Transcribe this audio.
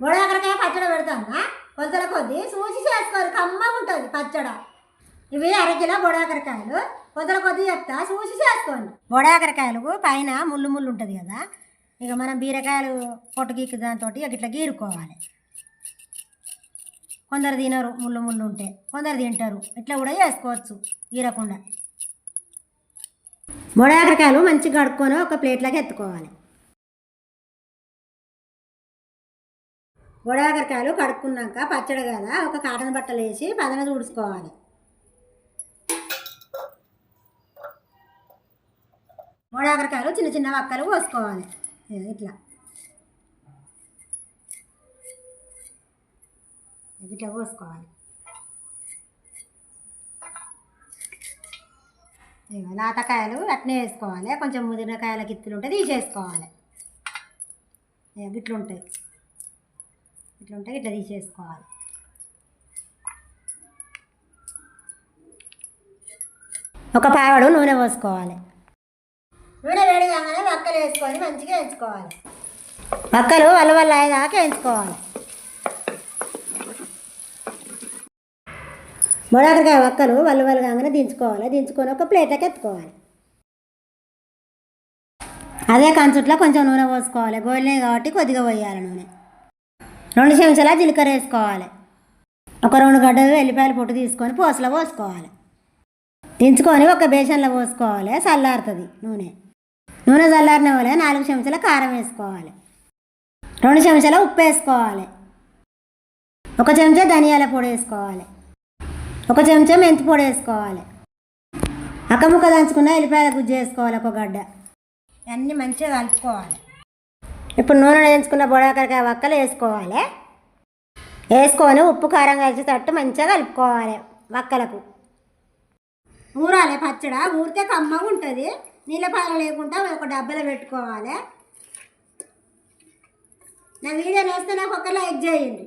బొడాకరకాయ పచ్చడి పెడతానా కొలతల కొద్ది చూసి చేసుకోరు కమ్మగా ఉంటుంది పచ్చడ. ఇవి అరకిలో బొడాకరకాయలు కొలతల కొద్ది చెప్తా చూసి చేసుకోండి. బొడాకరకాయలు పైన ముళ్ళు ముళ్ళు ఉంటుంది కదా? ఇక మనం బీరకాయలు పొట్టగీకి దాంతో ఇట్లా గీరుకోవాలి. కొందరు తినరు ముళ్ళు ముళ్ళు ఉంటే. కొందరు తింటారు. ఇట్లా కూడా చేసుకోవచ్చు గీరకుండా. బొడాకరకాయలు మంచిగా కడుక్కొని ఒక ప్లేట్లోకి ఎత్తుకోవాలి. బొడాకరకాయలు కడుక్కున్నాక పచ్చడి కదా ఒక కాటన్ బట్టలు వేసి పదన తుడుచుకోవాలి బొడాకరకాయలు చిన్న చిన్న వక్కలు పోసుకోవాలి ఇట్లా. ఇట్లా పోసుకోవాలి ఇదిగో నాతకాయలు అట్నే వేసుకోవాలి. కొంచెం ముదిరినకాయల కిత్తులు ఉంటే తీసేసుకోవాలి. ఇట్లుంటాయి ఉంటాయి ఇట్లా ఉంటే ఇట్లా తీసేసుకోవాలి. ఒక పావడు నూనె పోసుకోవాలి. నూనె వేడి కాగానే వక్కలు వేసుకొని మంచిగా వేయించుకోవాలి. వక్కలు వల్ల వల్ల అయ్యేదాకా వేయించుకోవాలి. మొడాకరికాయ వక్కలు వల్ల వల్ల కాగానే దించుకోవాలి. దించుకొని ఒక ప్లేట్లోకి ఎత్తుకోవాలి. అదే కంచుట్లో కొంచెం నూనె పోసుకోవాలి. గోలినే కాబట్టి కొద్దిగా పోయాలి నూనె. రెండు చెంచాల జీలకర్ర వేసుకోవాలి. ఒక రెండు గడ్డలు వెల్లిపాయలు పొట్టు తీసుకొని పూసలో పోసుకోవాలి. దించుకొని ఒక బేసన్లో పోసుకోవాలి. చల్లారుతుంది నూనె. నూనె చల్లారిన వల్ల నాలుగు చెంచాల కారం వేసుకోవాలి. రెండు చెంచాల ఉప్పు వేసుకోవాలి. ఒక చెంచా ధనియాల పొడి వేసుకోవాలి. ఒక చెంచా మెంతి పొడి వేసుకోవాలి. అక్కముక్క దంచుకున్న ఎల్లిపాయల గుజ్జు వేసుకోవాలి ఒక గడ్డ. అన్నీ మంచిగా కలుపుకోవాలి. ఇప్పుడు నూనె వేయించుకున్న బొడాకరకాయ వక్కలు వేసుకోవాలి. వేసుకొని ఉప్పు కారం కలిసేటట్టు మంచిగా కలుపుకోవాలి వక్కలకు. ఊరాలి పచ్చడ ఊరితే కమ్మగా ఉంటుంది. నీళ్ళ పాలు లేకుండా ఒక డబ్బాలో పెట్టుకోవాలి. నా వీడియో నేస్తే నాకు ఒక లైక్ చేయండి.